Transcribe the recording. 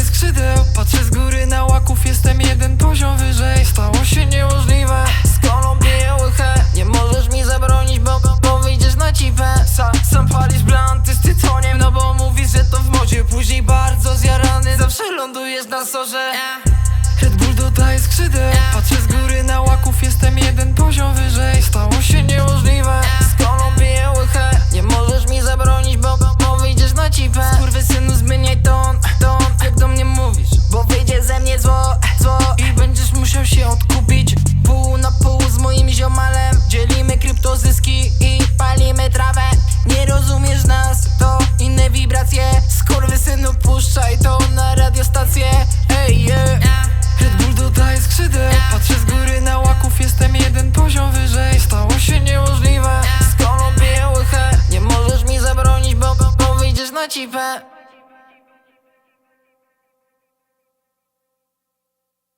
skrzydeł Patrzę z góry na łaków, jestem jeden poziom wyżej. Stało się niemożliwe. Z kolą biję łychę. Nie możesz mi zabronić, bo, bo wyjdziesz na cipę. Sa, Sam palisz blanty z tytoniem No bo mówisz, że to w modzie. Później bardzo zjarany. Zawsze lądujesz na sorze. Red Bull dodaje skrzydeł Patrzę what you.